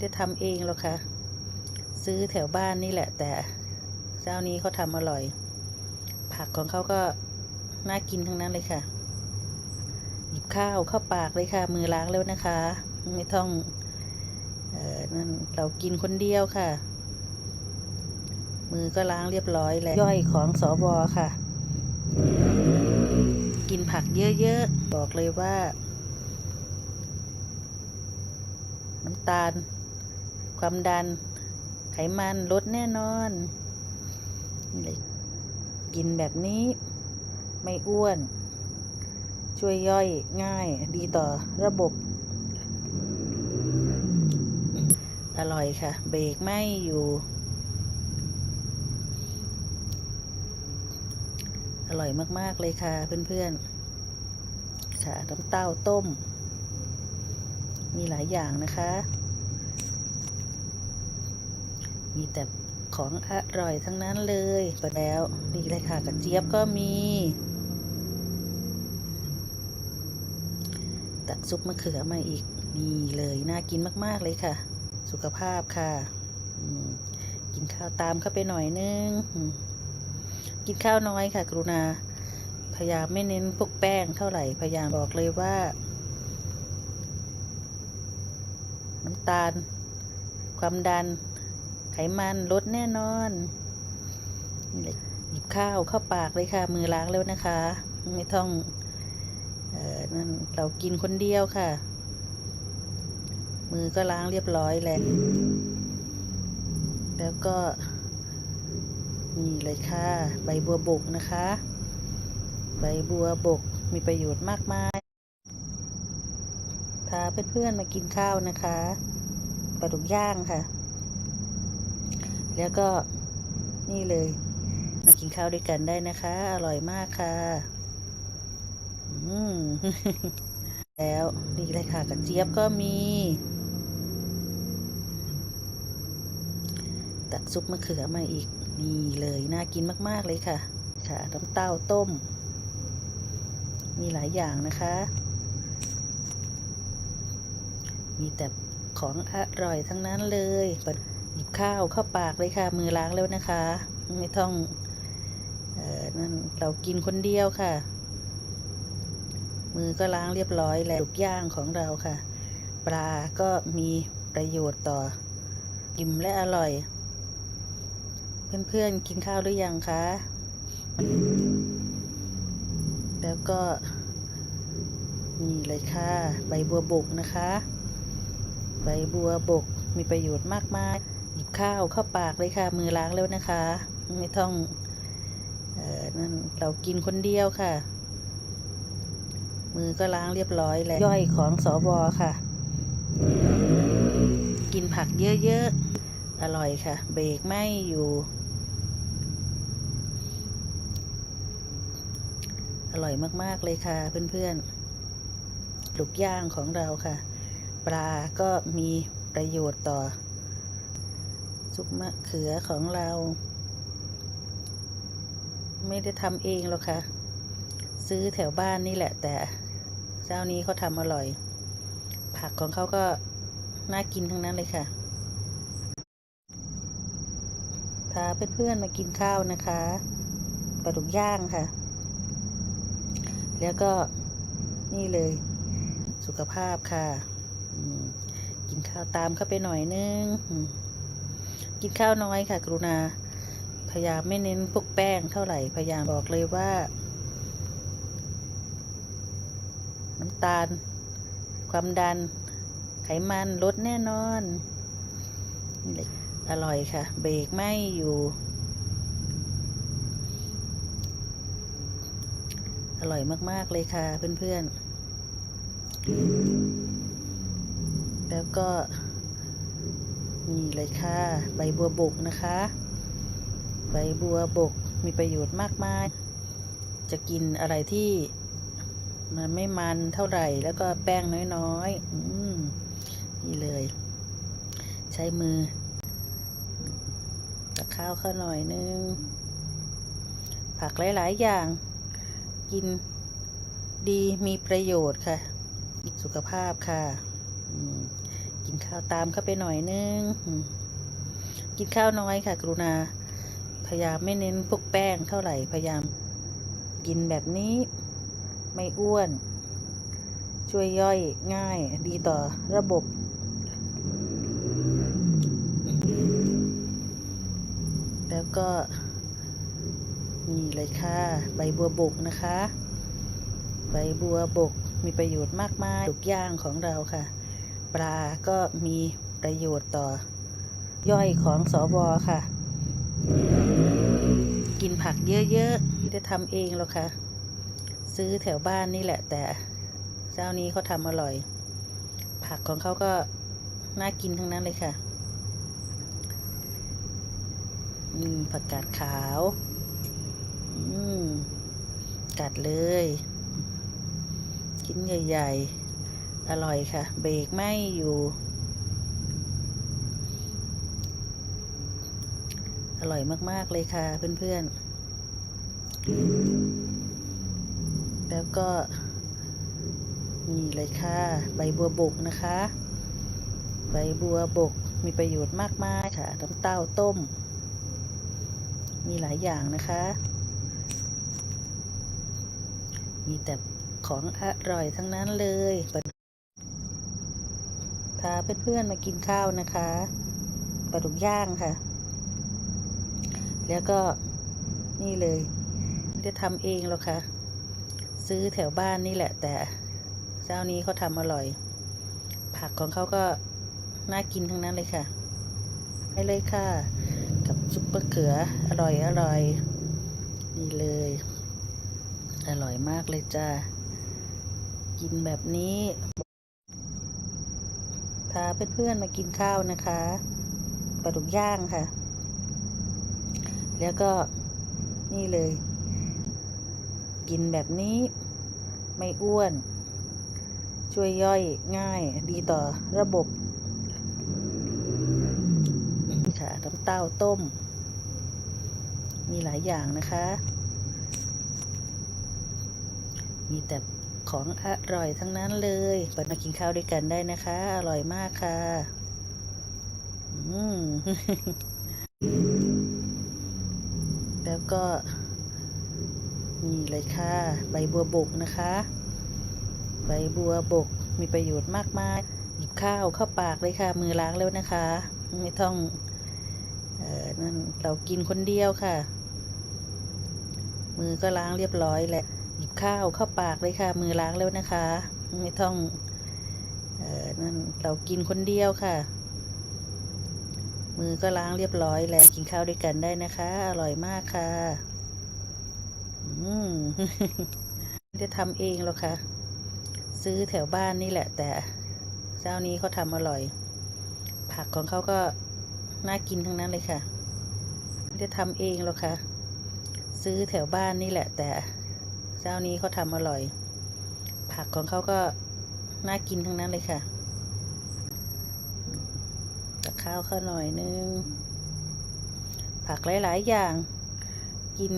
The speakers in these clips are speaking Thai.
ได้ทำเองหรอกค่ะ ซื้อแถวบ้านนี่แหละ แต่เจ้านี้เขาทำอร่อย ผักของเขาก็น่ากินทั้งนั้นเลยค่ะ หยิบข้าวเข้าปากเลยค่ะ มือล้างแล้วนะคะ ไม่ต้องเออนั่นเรากินคนเดียวค่ะ มือก็ล้างเรียบร้อยแล้วย่อยของสอบอค่ะ กินผักเยอะๆ บอกเลยว่า น้ำตาล ความดัน ไขมันลดแน่นอนนี่เลยกินแบบนี้ไม่อ้วน ช่วยย่อยง่ายดีต่อระบบ อร่อยค่ะ เบรกไม่อยู่ อร่อยมาก ๆ เลยค่ะเพื่อน ๆ ค่ะน้ำเต้าต้ม มีหลายอย่างนะคะ มีแต่ของอร่อยทั้งนั้นเลยไปแล้วนี่เลยค่ะกระเจี๊ยบก็มี ตักซุปมะเขือมาอีกนี่เลยน่ากินมากๆเลยค่ะ สุขภาพค่ะกินข้าวตามเข้าไปหน่อยนึงกินข้าวน้อยค่ะ กรุณา พยายามไม่เน้นพวกแป้งเท่าไหร่พยายามบอกเลยว่า น้ำตาล ความดัน ไขมันลดแน่นอนนี่เลยหยิบข้าวเข้าปากเลยค่ะ มือล้างแล้วนะคะ ไม่ต้องเออนั่นเรากินคนเดียวค่ะ มือก็ล้างเรียบร้อยแล้วแล้วก็นี่เลยค่ะ ใบบัวบกนะคะ ใบบัวบกมีประโยชน์มากมายพาเพื่อนๆมากินข้าวนะคะปลาดุกย่างค่ะ แล้วก็นี่เลย มากินข้าวด้วยกันได้นะคะ อร่อยมากค่ะ อืมแล้วนี่เลยค่ะกระเจี๊ยบก็มี ตักซุปมะเขือมาอีกนี่เลยน่ากินมาก ๆ เลยค่ะ ค่ะน้ำเต้าต้ม มีหลายอย่างนะคะ มีแต่ของอร่อยทั้งนั้นเลย หยิบข้าวเข้าปากเลยค่ะ มือล้างแล้วนะคะ ไม่ต้องเออนั่นเรากินคนเดียวค่ะ มือก็ล้างเรียบร้อยแล้วลูกย่างของเราค่ะ ปลาก็มีประโยชน์ต่ออิ่มและอร่อย เพื่อนๆกินข้าวหรือยังคะแล้วก็นี่เลยค่ะ ใบบัวบกนะคะ ใบบัวบกมีประโยชน์มากมาย บข้าวเข้าปากเลยค่ะ มือล้างแล้วนะคะ ไม่ต้องเออนั่นเรากินคนเดียวค่ะ มือก็ล้างเรียบร้อยแล้วย่อยของสอบอค่ะ กินผักเยอะๆ อร่อยค่ะ เบรกไม่อยู่ อร่อยมากๆเลยค่ะ เพื่อนๆลูกย่างของเราค่ะ ปลาก็มีประโยชน์ต่อ ซุปมะเขือของเรา ไม่ได้ทำเองหรอกค่ะ ซื้อแถวบ้านนี่แหละ แต่เจ้านี้เขาทำอร่อย ผักของเขาก็น่ากินทั้งนั้นเลยค่ะพาเพื่อนๆมากินข้าวนะคะปลาดุกย่างค่ะ แล้วก็นี่เลยสุขภาพค่ะ กินข้าวตามเข้าไปหน่อยนึง กินข้าวน้อยค่ะ กรุณา พยายามไม่เน้นพวกแป้งเท่าไหร่ พยายามบอกเลยว่า น้ำตาล ความดัน ไขมันลดแน่นอน อร่อยค่ะ เบรกไม่อยู่ อร่อยมาก ๆ เลยค่ะเพื่อน ๆ แล้วก็ นี่เลยค่ะ ใบบัวบกนะคะ ใบบัวบกมีประโยชน์มากมาย จะกินอะไรที่มันไม่มันเท่าไหร่แล้วก็แป้งน้อยๆอืมนี่เลย ใช้มือตักข้าวเข้าหน่อยนึง ผักหลายๆอย่าง กินดีมีประโยชน์ค่ะสุขภาพค่ะ กินข้าวตามเข้าไปหน่อยนึง กินข้าวน้อยค่ะ กรุณา พยายามไม่เน้นพวกแป้งเท่าไหร่ พยายามกินแบบนี้ ไม่อ้วน ช่วยย่อยง่าย ดีต่อระบบแล้วก็นี่เลยค่ะ ใบบัวบกนะคะ ใบบัวบกมีประโยชน์มากมายทุกย่างของเราค่ะ ปลาก็มีประโยชน์ต่อย่อยของสอบอค่ะ กินผักเยอะๆไม่ได้ทำเองหรอกค่ะ ซื้อแถวบ้านนี่แหละ แต่เจ้านี้เขาทำอร่อย ผักของเขาก็น่ากินทั้งนั้นเลยค่ะนี่ผักกาดขาว อืม กัดเลย กินใหญ่ ๆ อร่อยค่ะ เบรกไม่อยู่ อร่อยมาก ๆ เลยค่ะ เพื่อน ๆ แล้วก็ นี่เลยค่ะ ใบบัวบกนะคะ ใบบัวบกมีประโยชน์มากมายค่ะน้ำเต้าต้ม มีหลายอย่างนะคะ มีแต่ของอร่อยทั้งนั้นเลย เพื่อนๆมากินข้าวนะคะปลาดุกย่างค่ะ แล้วก็นี่เลยได้ทำเองหรอกค่ะ ซื้อแถวบ้านนี่แหละ แต่เจ้านี้เขาทำอร่อย ผักของเขาก็น่ากินทั้งนั้นเลยค่ะไปเลยค่ะ กับซุปเปอร์เขืออร่อยอร่อยนี่เลย อร่อยมากเลยจ้ากินแบบนี้าเพื่อนๆมากินข้าวนะคะปลาดุกย่างค่ะ แล้วก็นี่เลย กินแบบนี้ไม่อ้วน ช่วยย่อยง่ายดีต่อระบบค่ะน้ำเต้าต้ม มีหลายอย่างนะคะ มีแต่ ของอร่อยทั้งนั้นเลยไปมากินข้าวด้วยกันได้นะคะ อร่อยมากค่ะอืมแล้วก็นี่เลยค่ะ ใบบัวบกนะคะ ใบบัวบกมีประโยชน์มากมายหยิบข้าวเข้าปากเลยค่ะ มือล้างแล้วนะคะ ไม่ต้องเออนั่นเรากินคนเดียวค่ะ มือก็ล้างเรียบร้อยแหละหยิบ ข้าวเข้าปากเลยค่ะ มือล้างแล้วนะคะ ไม่ต้องเอ่อนั่นเรากินคนเดียวค่ะ มือก็ล้างเรียบร้อยแล้วกินข้าวด้วยกันได้นะคะ อร่อยมากค่ะอืมไม่ได้ทำเองหรอกค่ะซื้อแถวบ้านนี่แหละ แต่เจ้านี้เขาทำอร่อย ผักของเขาก็น่ากินทั้งนั้นเลยค่ะไม่ได้ทำเองหรอกค่ะซื้อแถวบ้านนี่แหละ แต่ จ้านี้เขาทำอร่อย ผักของเขาก็น่ากินทั้งนั้นเลยค่ะตักข้าวเข้าหน่อยนึง ผักหลาย ๆ อย่าง กิน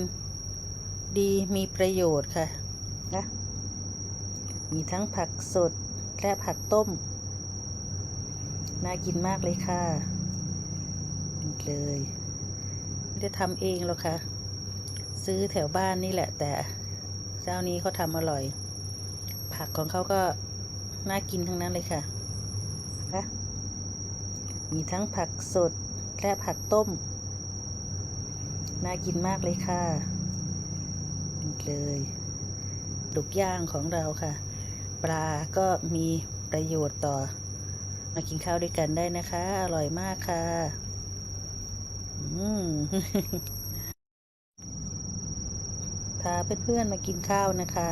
ดีมีประโยชน์ค่ะนะมีทั้งผักสดและผักต้ม น่ากินมากเลยค่ะนี่เลย ไม่ได้ทำเองหรอกค่ะ ซื้อแถวบ้านนี่แหละแต่ จ้านี้เขาทำอร่อย ผักของเขาก็น่ากินทั้งนั้นเลยค่ะนะมีทั้งผักสดและผักต้ม น่ากินมากเลยค่ะนี่เลยดุกย่างของเราค่ะ ปลาก็มีประโยชน์ต่อ มากินข้าวด้วยกันได้นะคะ อร่อยมากค่ะ อืม พาเพื่อนๆมากินข้าวนะคะ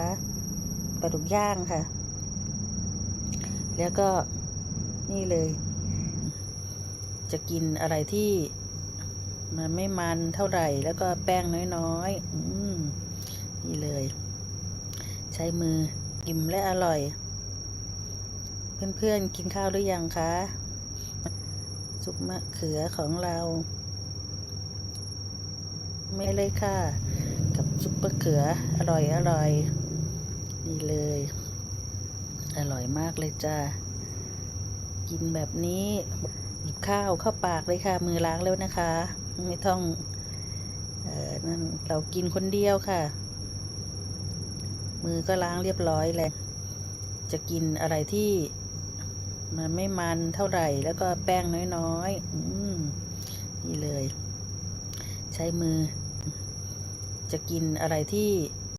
ปลาดุกย่างค่ะ แล้วก็นี่เลย จะกินอะไรที่มันไม่มันเท่าไหร่ แล้วก็แป้งน้อยๆอืมนี่เลย ใช้มืออิ่มและอร่อย เพื่อนๆกินข้าวหรือยังคะซุปมะเขือของเรา ไม่เลยค่ะ กับซุปมะเขืออร่อยอร่อยนี่เลย อร่อยมากเลยจ้ากินแบบนี้หยิบข้าวเข้าปากเลยค่ะ มือล้างแล้วนะคะ ไม่ต้องเออนั่นเรากินคนเดียวค่ะ มือก็ล้างเรียบร้อยแล้วจะกินอะไรที่มันไม่มันเท่าไหร่แล้วก็แป้งน้อยๆ อืมนี่เลย ใช้มือ จะกินอะไรที่